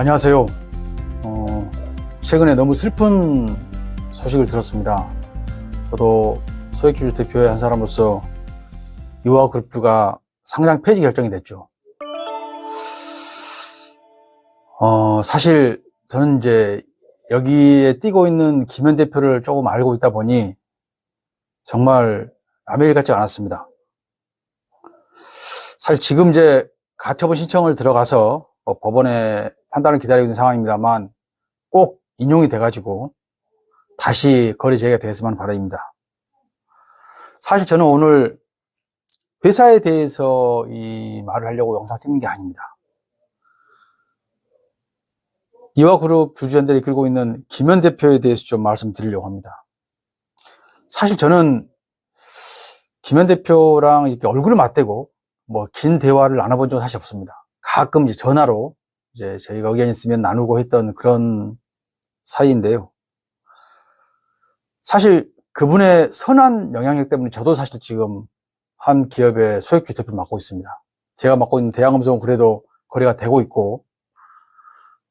어, 안녕하세요. 어, 최근에 너무 슬픈 소식을 들었습니다. 저도 소액주주 대표의 한 사람으로서 이화그룹주가 상장 폐지 결정이 됐죠. 어, 사실 저는 이제 여기에 뛰고 있는 김현 대표를 조금 알고 있다 보니 정말 남의 일 같지 않았습니다. 사실 지금 이제 가처분 신청을 들어가서 어, 법원의 판단을 기다리고 있는 상황입니다만 꼭 인용이 돼가지고 다시 거래 재개가 되었으면 바람입니다. 사실 저는 오늘 회사에 대해서 이 말을 하려고 영상 찍는 게 아닙니다. 이화그룹 주주연들이 끌고 있는 김현 대표에 대해서 좀 말씀드리려고 합니다. 사실 저는 김현 대표랑 이렇게 얼굴을 맞대고 뭐 긴 대화를 나눠본 적은 사실 없습니다. 가끔 이제 전화로 이제 저희가 의견 있으면 나누고 했던 그런 사이인데요. 사실 그분의 선한 영향력 때문에 저도 사실 지금 한 기업의 소액주 대표를 맡고 있습니다. 제가 맡고 있는 대양금속은 그래도 거래가 되고 있고,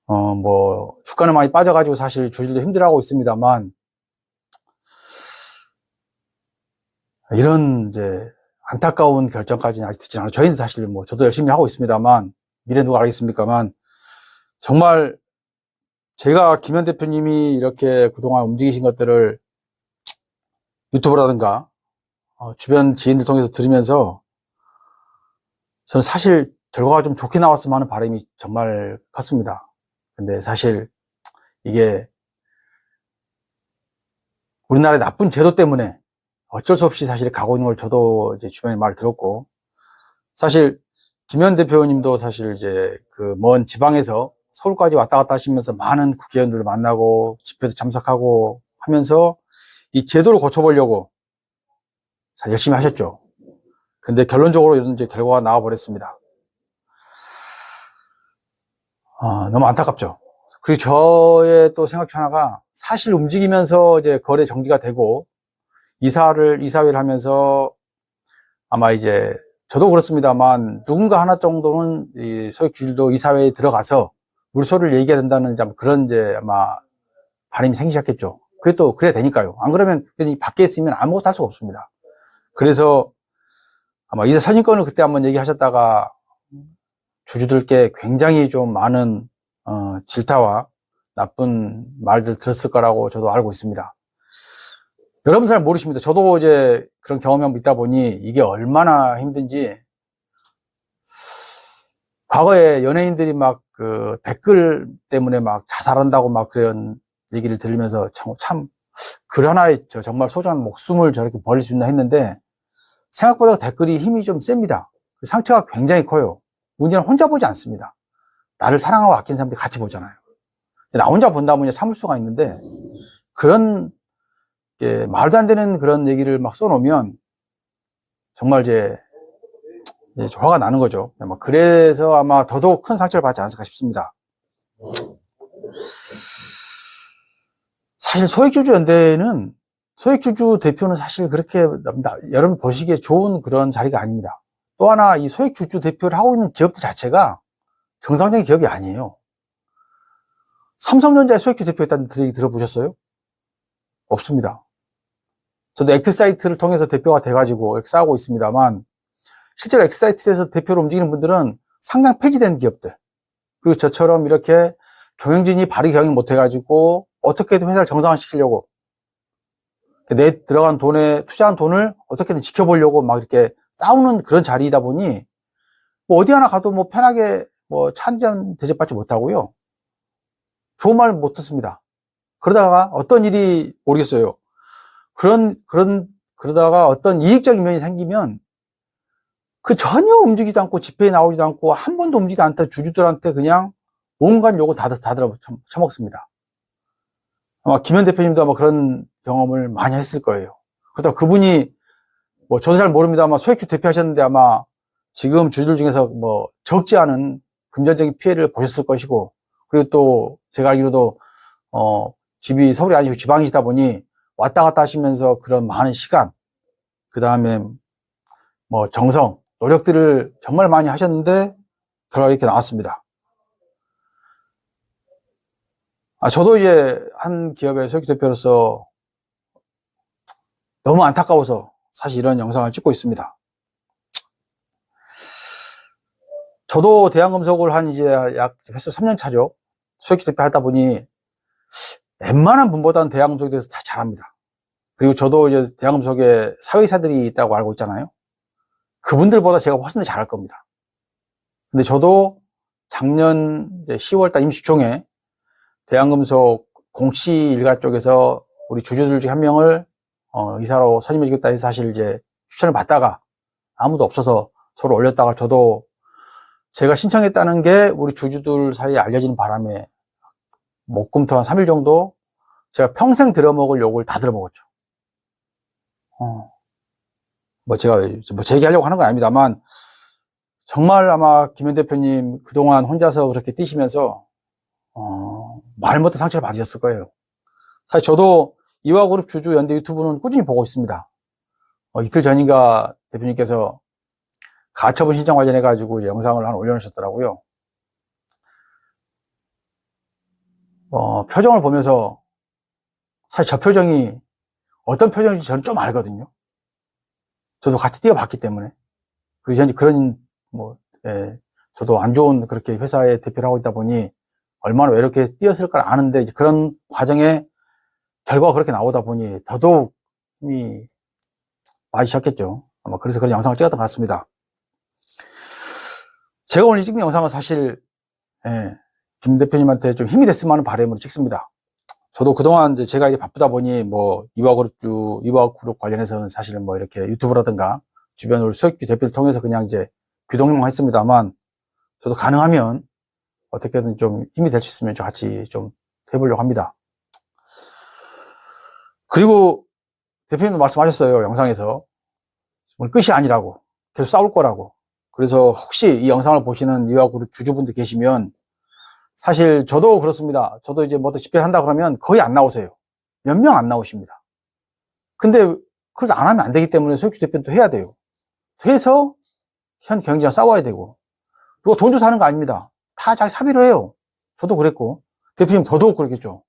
어, 뭐, 주가는 많이 빠져가지고 사실 주주들도 힘들어하고 있습니다만, 이런 이제 안타까운 결정까지는 아직 듣지 않아요. 저희는 사실 뭐, 저도 열심히 하고 있습니다만, 미래 누가 알겠습니까만, 정말 제가 김현 대표님이 이렇게 그동안 움직이신 것들을 유튜브라든가 어, 주변 지인들 통해서 들으면서 저는 사실 결과가 좀 좋게 나왔으면 하는 바람이 정말 컸습니다. 근데 사실 이게 우리나라의 나쁜 제도 때문에 어쩔 수 없이 사실 가고 있는 걸 저도 이제 주변에 말 들었고 사실 김현 대표님도 사실 이제 그 먼 지방에서 서울까지 왔다 갔다 하시면서 많은 국회의원들을 만나고 집회도 참석하고 하면서 이 제도를 고쳐보려고 열심히 하셨죠. 근데 결론적으로 이런 이제 결과가 나와버렸습니다. 아, 너무 안타깝죠. 그리고 저의 또 생각 중 하나가 사실 움직이면서 이제 거래 정지가 되고 이사를, 이사회를 하면서 아마 이제 저도 그렇습니다만 누군가 하나 정도는 이 소액주주도 이사회에 들어가서 물소를 얘기해야 된다는 이제 그런 이제 아마 바람이 생기셨겠죠 그게 또 그래야 되니까요. 안 그러면 밖에 있으면 아무것도 할 수가 없습니다. 그래서 아마 이사 선임권을 그때 한번 얘기하셨다가 주주들께 굉장히 좀 많은 어, 질타와 나쁜 말들 들었을 거라고 저도 알고 있습니다. 여러분 잘 모르십니다. 저도 이제 그런 경험이 있다 보니 이게 얼마나 힘든지 과거에 연예인들이 막 그 댓글 때문에 막 자살한다고 막 그런 얘기를 들으면서 참, 참, 글 하나에 저 정말 소중한 목숨을 저렇게 버릴 수 있나 했는데 생각보다 댓글이 힘이 좀 셉니다. 상처가 굉장히 커요. 문제는 혼자 보지 않습니다. 나를 사랑하고 아끼는 사람들이 같이 보잖아요. 나 혼자 본다 보니 참을 수가 있는데 그런 예, 말도 안 되는 그런 얘기를 막 써놓으면 정말 이제 화가 나는 거죠. 아마 그래서 아마 더더욱 큰 상처를 받지 않았을까 싶습니다. 사실 소액주주 연대는 소액주주 대표는 사실 그렇게 나- 여러분 보시기에 좋은 그런 자리가 아닙니다. 또 하나 이 소액주주 대표를 하고 있는 기업들 자체가 정상적인 기업이 아니에요. 삼성전자의 소액주 대표였다는 얘기 들어보셨어요? 없습니다. 저도 엑트사이트를 통해서 대표가 돼가지고 싸우고 있습니다만 실제로 엑트사이트에서 대표로 움직이는 분들은 상장 폐지된 기업들 그리고 저처럼 이렇게 경영진이 발휘 경영 못해가지고 어떻게든 회사를 정상화시키려고 내 들어간 돈에 투자한 돈을 어떻게든 지켜보려고 막 이렇게 싸우는 그런 자리이다 보니 뭐 어디 하나 가도 뭐 편하게 뭐 차 한 잔 대접받지 못하고요. 좋은 말 못 듣습니다. 그러다가 어떤 일이 모르겠어요. 그런 그런 그러다가 어떤 이익적인 면이 생기면 그 전혀 움직이지도 않고 집회에 나오지도 않고 한 번도 움직이지 않던 주주들한테 그냥 온갖 욕을 다, 다 들어 쳐- 쳐먹습니다. 아마 김현 대표님도 아마 그런 경험을 많이 했을 거예요. 그렇다고 그분이 뭐 저도 잘 모릅니다만 소액주 대표하셨는데 아마 지금 주주들 중에서 뭐 적지 않은 금전적인 피해를 보셨을 것이고 그리고 또 제가 알기로도 어 집이 서울이 아니고 지방이시다 보니 왔다 갔다 하시면서 그런 많은 시간 그 다음에 뭐 정성 노력들을 정말 많이 하셨는데 결과가 이렇게 나왔습니다. 아, 저도 이제 한 기업의 소액 대표로서 너무 안타까워서 사실 이런 영상을 찍고 있습니다. 저도 대한금속을 한 이제 약 횟수 3년 차죠. 소액 대표 하다 보니 웬만한 분보다는 대한금속에 대해서 다 잘합니다. 그리고 저도 이제 대한금속에 사회이사들이 있다고 알고 있잖아요. 그분들보다 제가 훨씬 더 잘할 겁니다. 근데 저도 작년 이제 10월달 임시총회 대한금속 공시 일가 쪽에서 우리 주주들 중 한 명을 어, 이사로 선임해주겠다 해서 사실 이제 추천을 받다가 아무도 없어서 서로 올렸다가 저도 제가 신청했다는 게 우리 주주들 사이에 알려지는 바람에 목금토 한 3일 정도 제가 평생 들어먹을 욕을 다 들어먹었죠. 어. 뭐 제가 뭐제 얘기하려고 하는 건 아닙니다만 정말 아마 김현 대표님 그동안 혼자서 그렇게 뛰시면서 어, 말 못해 상처를 받으셨을 거예요. 사실 저도 이화그룹 주주 연대 유튜브는 꾸준히 보고 있습니다. 어, 이틀 전인가 대표님께서 가처분 신청 관련해 가지고 영상을 하나 올려놓으셨더라고요. 어, 표정을 보면서 사실 저 표정이 어떤 표정인지 저는 좀 알거든요. 저도 같이 뛰어봤기 때문에. 그리고 저는 그런, 뭐, 예, 저도 안 좋은 그렇게 회사에 대표를 하고 있다 보니 얼마나 외롭게 뛰었을까 아는데 이제 그런 과정에 결과가 그렇게 나오다 보니 더더욱 힘이 많으셨겠죠. 아마 그래서 그런 영상을 찍었던 것 같습니다. 제가 오늘 찍는 영상은 사실, 예, 김 대표님한테 좀 힘이 됐으면 하는 바람으로 찍습니다. 저도 그동안 이제 제가 이제 바쁘다 보니 뭐 이화그룹주, 이화그룹 관련해서는 사실은 뭐 이렇게 유튜브라든가 주변 으로 소액주 대표를 통해서 그냥 이제 규동만 했습니다만 저도 가능하면 어떻게든 좀 힘이 될 수 있으면 좀 같이 좀 해보려고 합니다. 그리고 대표님도 말씀하셨어요. 영상에서. 오늘 끝이 아니라고. 계속 싸울 거라고. 그래서 혹시 이 영상을 보시는 이화그룹 주주분들 계시면 사실 저도 그렇습니다. 저도 이제 뭐 집회를 한다 그러면 거의 안 나오세요. 몇 명 안 나오십니다. 근데 그걸 안 하면 안 되기 때문에 소액주 대표는 또 해야 돼요. 해서 현 경영진과 싸워야 되고. 그리고 돈 줘서 하는 거 아닙니다. 다 자기 사비로 해요. 저도 그랬고. 대표님 더더욱 그랬겠죠.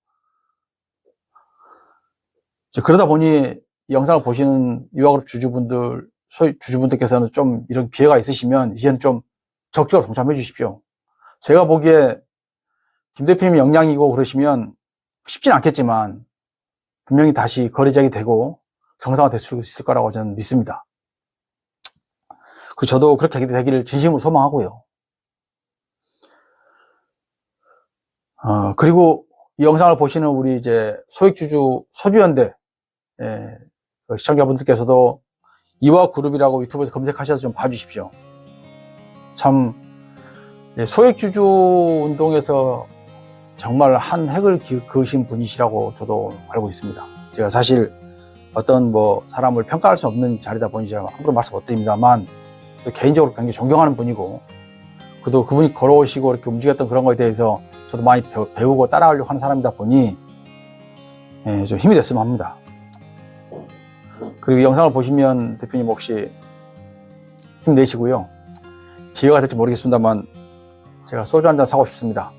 이제 그러다 보니 이 영상을 보시는 유아그룹 주주분들, 소유 주주분들께서는 좀 이런 기회가 있으시면 이제는 좀 적극적으로 동참해 주십시오. 제가 보기에 김 대표님이 역량이고 그러시면 쉽진 않겠지만 분명히 다시 거래장이 되고 정상화 될 수 있을 거라고 저는 믿습니다. 그 저도 그렇게 되기를 진심으로 소망하고요. 어, 그리고 이 영상을 보시는 우리 이제 소액주주 소주연대 예, 그 시청자분들께서도 이와 그룹이라고 유튜브에서 검색하셔서 좀 봐주십시오. 참 예, 소액주주 운동에서 정말 한 기- 그으신 분이시라고 저도 알고 있습니다. 제가 사실 어떤 뭐 사람을 평가할 수 없는 자리다 보니 제가 함부로 말씀 못 드립니다만 개인적으로 굉장히 존경하는 분이고 그도 그분이 걸어오시고 이렇게 움직였던 그런 거에 대해서 저도 많이 배우, 배우고 따라하려고 하는 사람이다 보니 예, 좀 힘이 됐으면 합니다. 그리고 이 영상을 보시면 대표님 혹시 힘내시고요. 기회가 될지 모르겠습니다만 제가 소주 한 잔 사고 싶습니다.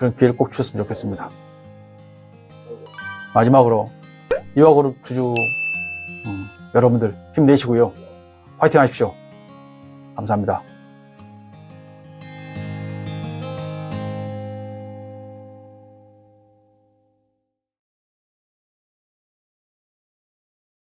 그런 기회를 꼭 주셨으면 좋겠습니다. 마지막으로 이화그룹 주주 음, 여러분들 힘내시고요. 화이팅 하십시오. 감사합니다.